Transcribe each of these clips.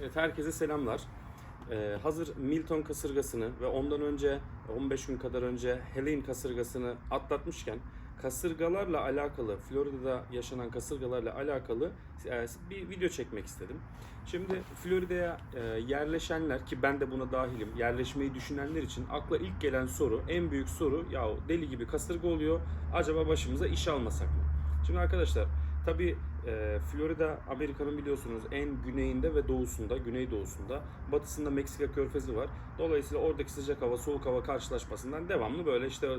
Evet, herkese selamlar. Ee, hazır Milton kasırgasını ve ondan önce 15 gün kadar önce Helene kasırgasını atlatmışken kasırgalarla alakalı, Florida'da yaşanan kasırgalarla alakalı e, bir video çekmek istedim. Şimdi Florida'ya e, yerleşenler ki ben de buna dahilim, yerleşmeyi düşünenler için akla ilk gelen soru, en büyük soru ya deli gibi kasırga oluyor, acaba başımıza iş almasak mı? Şimdi arkadaşlar Tabii e, Florida Amerika'nın biliyorsunuz en güneyinde ve doğusunda, güneydoğusunda, batısında Meksika körfezi var. Dolayısıyla oradaki sıcak hava soğuk hava karşılaşmasından devamlı böyle işte e,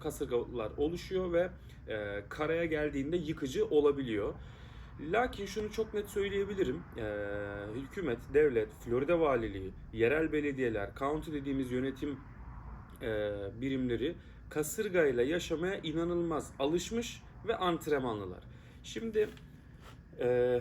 kasırgalar oluşuyor ve e, karaya geldiğinde yıkıcı olabiliyor. Lakin şunu çok net söyleyebilirim. E, hükümet, devlet, Florida valiliği, yerel belediyeler, county dediğimiz yönetim e, birimleri kasırgayla yaşamaya inanılmaz alışmış ve antrenmanlılar. Şimdi e,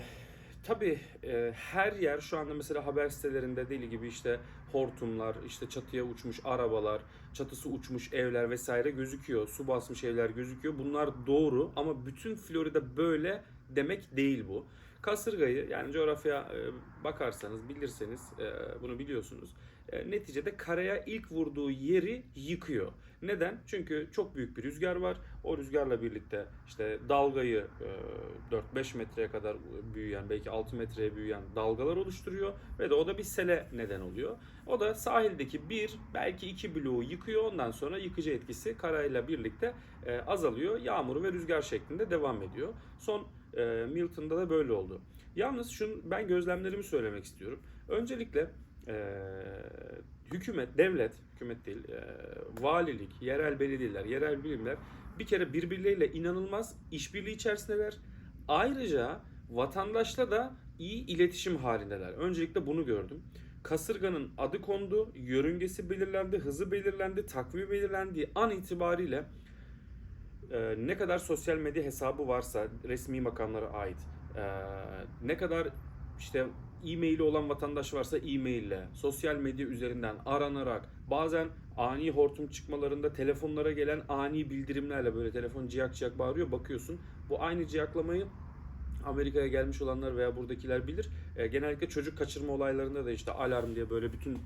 tabii e, her yer şu anda mesela haber sitelerinde deli gibi işte hortumlar, işte çatıya uçmuş arabalar, çatısı uçmuş evler vesaire gözüküyor. Su basmış evler gözüküyor. Bunlar doğru ama bütün Florida böyle demek değil bu. Kasırgayı yani coğrafya e, bakarsanız bilirseniz e, bunu biliyorsunuz. E, neticede karaya ilk vurduğu yeri yıkıyor. Neden? Çünkü çok büyük bir rüzgar var. O rüzgarla birlikte işte dalgayı e, 4-5 metreye kadar büyüyen, belki 6 metreye büyüyen dalgalar oluşturuyor ve de o da bir sele neden oluyor. O da sahildeki bir belki iki bloğu yıkıyor. Ondan sonra yıkıcı etkisi karayla birlikte e, azalıyor. Yağmur ve rüzgar şeklinde devam ediyor. Son e, Milton'da da böyle oldu. Yalnız şunu ben gözlemlerimi söylemek istiyorum. Öncelikle e, hükümet, devlet, hükümet değil, e, valilik, yerel belediyeler, yerel bilimler bir kere birbirleriyle inanılmaz işbirliği içerisindeler. Ayrıca vatandaşla da iyi iletişim halindeler. Öncelikle bunu gördüm. Kasırganın adı kondu, yörüngesi belirlendi, hızı belirlendi, takvimi belirlendiği an itibariyle e, ne kadar sosyal medya hesabı varsa resmi makamlara ait, e, ne kadar işte e-maili olan vatandaş varsa e-maille, sosyal medya üzerinden aranarak, bazen ani hortum çıkmalarında telefonlara gelen ani bildirimlerle böyle telefon ciyak ciyak bağırıyor bakıyorsun. Bu aynı ciyaklamayı Amerika'ya gelmiş olanlar veya buradakiler bilir. E, genellikle çocuk kaçırma olaylarında da işte alarm diye böyle bütün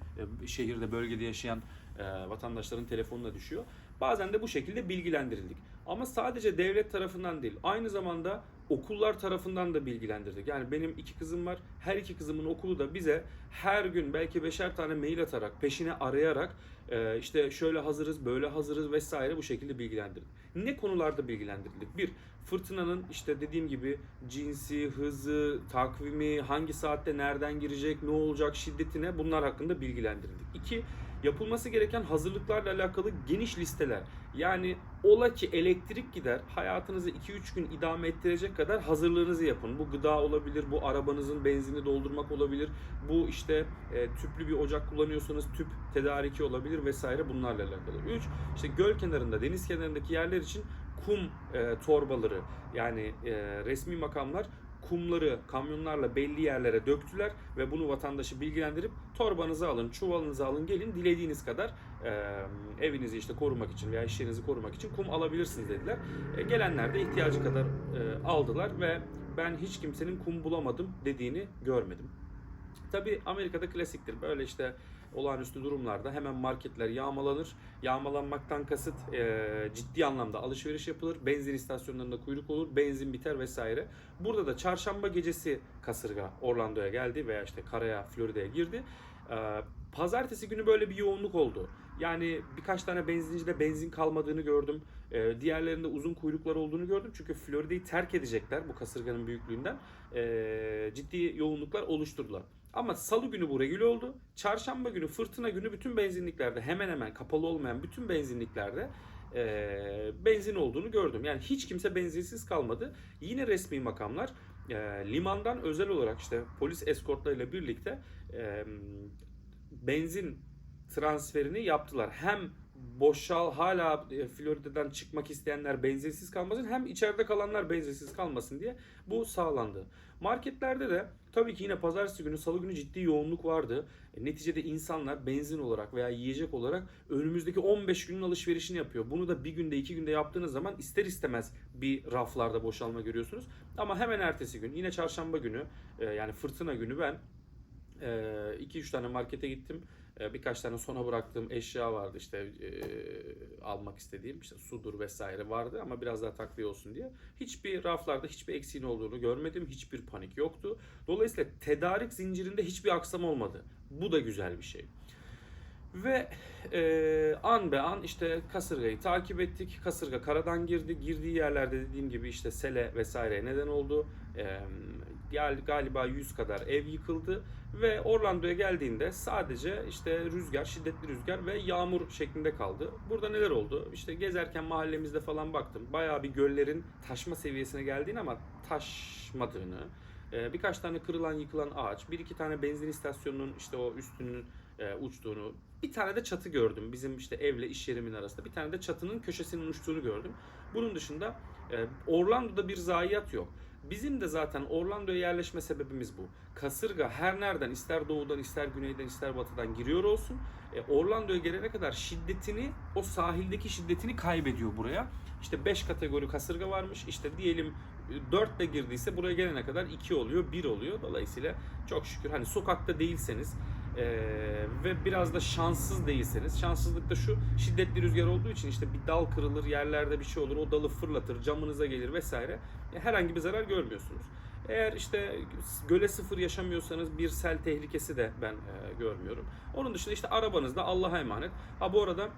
e, şehirde, bölgede yaşayan e, vatandaşların telefonuna düşüyor. Bazen de bu şekilde bilgilendirildik. Ama sadece devlet tarafından değil, aynı zamanda okullar tarafından da bilgilendirdik. Yani benim iki kızım var. Her iki kızımın okulu da bize her gün belki beşer tane mail atarak, peşine arayarak e, işte şöyle hazırız, böyle hazırız vesaire bu şekilde bilgilendirdik. Ne konularda bilgilendirildik? Bir, fırtınanın işte dediğim gibi cinsi, hızı, takvimi, hangi saatte nereden girecek, ne olacak, şiddetine bunlar hakkında bilgilendirildik. İki, yapılması gereken hazırlıklarla alakalı geniş listeler. Yani ola ki elektrik gider, hayatınızı 2-3 gün idame ettirecek kadar hazırlığınızı yapın. Bu gıda olabilir, bu arabanızın benzini doldurmak olabilir, bu işte e, tüplü bir ocak kullanıyorsanız tüp tedariki olabilir vesaire bunlarla alakalı. 3. işte göl kenarında, deniz kenarındaki yerler için kum e, torbaları yani e, resmi makamlar kumları kamyonlarla belli yerlere döktüler ve bunu vatandaşı bilgilendirip torbanızı alın, çuvalınızı alın, gelin dilediğiniz kadar e, evinizi işte korumak için veya iş korumak için kum alabilirsiniz dediler. E, gelenler de ihtiyacı kadar e, aldılar ve ben hiç kimsenin kum bulamadım dediğini görmedim. Tabi Amerika'da klasiktir. Böyle işte olağanüstü durumlarda hemen marketler yağmalanır. Yağmalanmaktan kasıt e, ciddi anlamda alışveriş yapılır. Benzin istasyonlarında kuyruk olur. Benzin biter vesaire. Burada da çarşamba gecesi kasırga Orlando'ya geldi veya işte karaya Florida'ya girdi. E, pazartesi günü böyle bir yoğunluk oldu. Yani birkaç tane benzincide benzin kalmadığını gördüm. E, diğerlerinde uzun kuyruklar olduğunu gördüm. Çünkü Florida'yı terk edecekler bu kasırganın büyüklüğünden. E, ciddi yoğunluklar oluşturdular. Ama salı günü bu regüle oldu. Çarşamba günü fırtına günü bütün benzinliklerde hemen hemen kapalı olmayan bütün benzinliklerde e, benzin olduğunu gördüm. Yani hiç kimse benzinsiz kalmadı. Yine resmi makamlar e, limandan özel olarak işte polis eskortlarıyla birlikte e, benzin transferini yaptılar. Hem boşal hala Florida'dan çıkmak isteyenler benzinsiz kalmasın hem içeride kalanlar benzinsiz kalmasın diye bu sağlandı. Marketlerde de tabii ki yine pazartesi günü salı günü ciddi yoğunluk vardı. E, neticede insanlar benzin olarak veya yiyecek olarak önümüzdeki 15 günün alışverişini yapıyor. Bunu da bir günde iki günde yaptığınız zaman ister istemez bir raflarda boşalma görüyorsunuz. Ama hemen ertesi gün yine çarşamba günü e, yani fırtına günü ben 2-3 tane markete gittim. Ee, birkaç tane sona bıraktığım eşya vardı işte e, almak istediğim işte sudur vesaire vardı ama biraz daha takviye olsun diye. Hiçbir raflarda hiçbir eksiğin olduğunu görmedim. Hiçbir panik yoktu. Dolayısıyla tedarik zincirinde hiçbir aksam olmadı. Bu da güzel bir şey. Ve e, an be an işte kasırgayı takip ettik. Kasırga karadan girdi. Girdiği yerlerde dediğim gibi işte sele vesaire neden oldu. E, galiba 100 kadar ev yıkıldı ve Orlando'ya geldiğinde sadece işte rüzgar, şiddetli rüzgar ve yağmur şeklinde kaldı. Burada neler oldu? İşte gezerken mahallemizde falan baktım. Bayağı bir göllerin taşma seviyesine geldiğini ama taşmadığını, e, birkaç tane kırılan yıkılan ağaç, bir iki tane benzin istasyonunun işte o üstünün e, uçtuğunu, bir tane de çatı gördüm. Bizim işte evle iş yerimin arasında bir tane de çatının köşesinin uçtuğunu gördüm. Bunun dışında e, Orlando'da bir zayiat yok. Bizim de zaten Orlando'ya yerleşme sebebimiz bu. Kasırga her nereden ister doğudan ister güneyden ister batıdan giriyor olsun. E, Orlando'ya gelene kadar şiddetini o sahildeki şiddetini kaybediyor buraya. İşte 5 kategori kasırga varmış. İşte diyelim 4 de girdiyse buraya gelene kadar 2 oluyor, 1 oluyor. Dolayısıyla çok şükür hani sokakta değilseniz ee, ve biraz da şanssız değilseniz şanssızlık da şu şiddetli rüzgar olduğu için işte bir dal kırılır yerlerde bir şey olur o dalı fırlatır camınıza gelir vesaire herhangi bir zarar görmüyorsunuz. Eğer işte göle sıfır yaşamıyorsanız bir sel tehlikesi de ben e, görmüyorum. Onun dışında işte arabanızda Allah'a emanet. Ha bu arada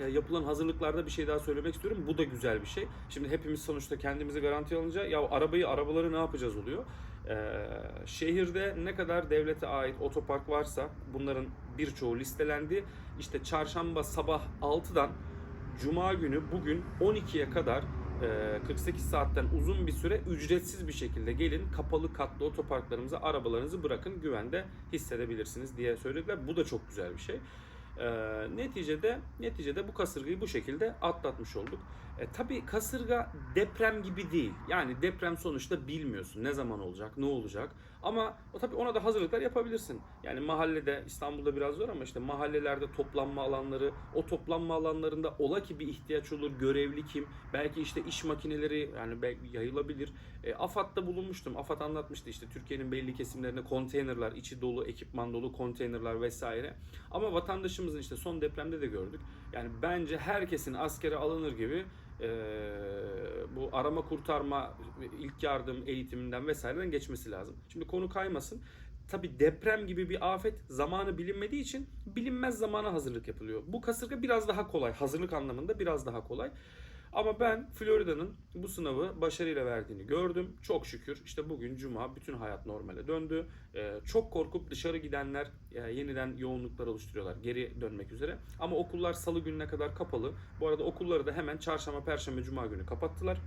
e, yapılan hazırlıklarda bir şey daha söylemek istiyorum. Bu da güzel bir şey. Şimdi hepimiz sonuçta kendimizi garanti alınca ya arabayı arabaları ne yapacağız oluyor. Ee, şehirde ne kadar devlete ait otopark varsa bunların birçoğu listelendi. İşte çarşamba sabah 6'dan cuma günü bugün 12'ye kadar e, 48 saatten uzun bir süre ücretsiz bir şekilde gelin kapalı katlı otoparklarımıza arabalarınızı bırakın güvende hissedebilirsiniz diye söylediler. Bu da çok güzel bir şey. Ee, neticede neticede bu kasırgayı bu şekilde atlatmış olduk. E, tabii kasırga deprem gibi değil. Yani deprem sonuçta bilmiyorsun ne zaman olacak, ne olacak. Ama o tabii ona da hazırlıklar yapabilirsin. Yani mahallede İstanbul'da biraz zor ama işte mahallelerde toplanma alanları, o toplanma alanlarında ola ki bir ihtiyaç olur, görevli kim, belki işte iş makineleri yani belki yayılabilir. E, AFAD'da bulunmuştum. AFAD anlatmıştı işte Türkiye'nin belli kesimlerinde konteynerler, içi dolu, ekipman dolu konteynerler vesaire. Ama vatandaşımızın işte son depremde de gördük. Yani bence herkesin askere alınır gibi bu arama kurtarma, ilk yardım eğitiminden vesaireden geçmesi lazım. Şimdi konu kaymasın. Tabi deprem gibi bir afet zamanı bilinmediği için bilinmez zamana hazırlık yapılıyor. Bu kasırga biraz daha kolay. Hazırlık anlamında biraz daha kolay. Ama ben Florida'nın bu sınavı başarıyla verdiğini gördüm. Çok şükür işte bugün cuma bütün hayat normale döndü. Ee, çok korkup dışarı gidenler e, yeniden yoğunluklar oluşturuyorlar geri dönmek üzere. Ama okullar salı gününe kadar kapalı. Bu arada okulları da hemen çarşamba, perşembe, cuma günü kapattılar.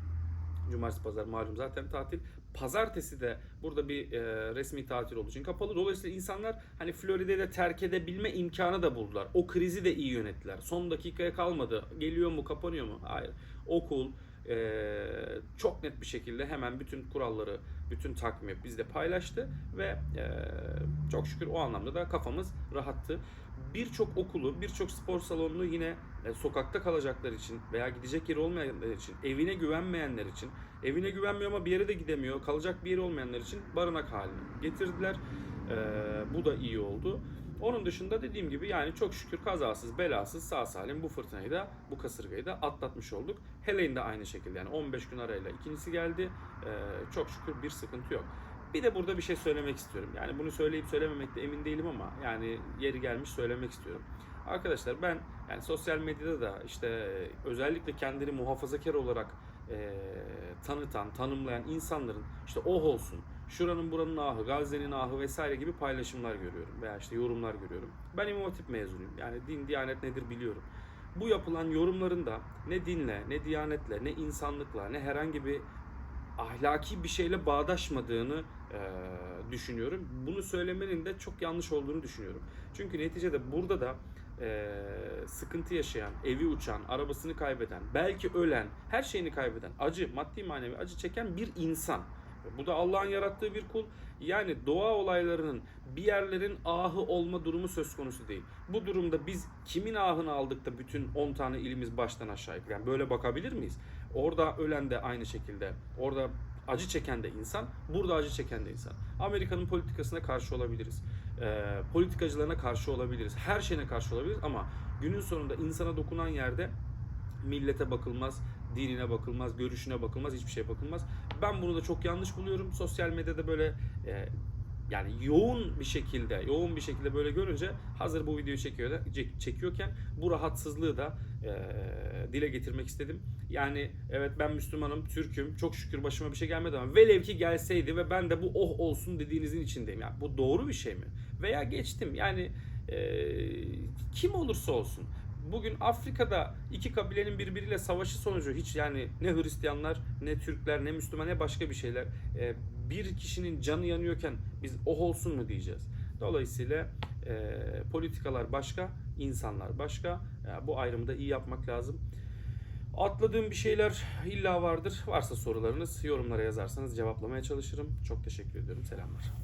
Cumartesi, pazar malum zaten tatil. Pazartesi de burada bir e, resmi tatil olduğu için kapalı. Dolayısıyla insanlar hani Florida'yı da terk edebilme imkanı da buldular. O krizi de iyi yönettiler. Son dakikaya kalmadı. Geliyor mu, kapanıyor mu? Hayır. Okul e, çok net bir şekilde hemen bütün kuralları, bütün takvimi bizde paylaştı ve e, çok şükür o anlamda da kafamız rahattı. Birçok okulu, birçok spor salonunu yine e, sokakta kalacaklar için veya gidecek yeri olmayanlar için, evine güvenmeyenler için, evine güvenmiyor ama bir yere de gidemiyor, kalacak bir yeri olmayanlar için barınak haline getirdiler. E, bu da iyi oldu. Onun dışında dediğim gibi yani çok şükür kazasız belasız sağ salim bu fırtınayı da bu kasırgayı da atlatmış olduk. Helene de aynı şekilde yani 15 gün arayla ikincisi geldi. Ee, çok şükür bir sıkıntı yok. Bir de burada bir şey söylemek istiyorum. Yani bunu söyleyip söylememekte emin değilim ama yani yeri gelmiş söylemek istiyorum. Arkadaşlar ben yani sosyal medyada da işte özellikle kendini muhafazakar olarak e, tanıtan, tanımlayan insanların işte oh olsun, şuranın buranın ahı, Gazze'nin ahı vesaire gibi paylaşımlar görüyorum veya işte yorumlar görüyorum. Ben İmam Hatip mezunuyum. Yani din, diyanet nedir biliyorum. Bu yapılan yorumların da ne dinle, ne diyanetle, ne insanlıkla, ne herhangi bir ahlaki bir şeyle bağdaşmadığını e, düşünüyorum. Bunu söylemenin de çok yanlış olduğunu düşünüyorum. Çünkü neticede burada da sıkıntı yaşayan, evi uçan, arabasını kaybeden, belki ölen, her şeyini kaybeden, acı, maddi manevi acı çeken bir insan. Bu da Allah'ın yarattığı bir kul. Yani doğa olaylarının bir yerlerin ahı olma durumu söz konusu değil. Bu durumda biz kimin ahını aldık da bütün 10 tane ilimiz baştan aşağı yukarı? Yani böyle bakabilir miyiz? Orada ölen de aynı şekilde. Orada acı çeken de insan, burada acı çeken de insan. Amerika'nın politikasına karşı olabiliriz. e, politikacılarına karşı olabiliriz. Her şeyine karşı olabiliriz ama günün sonunda insana dokunan yerde millete bakılmaz, dinine bakılmaz, görüşüne bakılmaz, hiçbir şeye bakılmaz. Ben bunu da çok yanlış buluyorum. Sosyal medyada böyle e, yani yoğun bir şekilde, yoğun bir şekilde böyle görünce hazır bu videoyu çekiyor çekiyorken bu rahatsızlığı da e, dile getirmek istedim. Yani evet ben Müslümanım, Türk'üm. Çok şükür başıma bir şey gelmedi ama velev ki gelseydi ve ben de bu oh olsun dediğinizin içindeyim. Yani bu doğru bir şey mi? Veya geçtim. Yani e, kim olursa olsun. Bugün Afrika'da iki kabilenin birbiriyle savaşı sonucu hiç yani ne Hristiyanlar ne Türkler ne Müslüman ne başka bir şeyler e, bir kişinin canı yanıyorken biz oh olsun mu diyeceğiz. Dolayısıyla e, politikalar başka, insanlar başka. E, bu ayrımı da iyi yapmak lazım. Atladığım bir şeyler illa vardır. Varsa sorularınız yorumlara yazarsanız cevaplamaya çalışırım. Çok teşekkür ediyorum. Selamlar.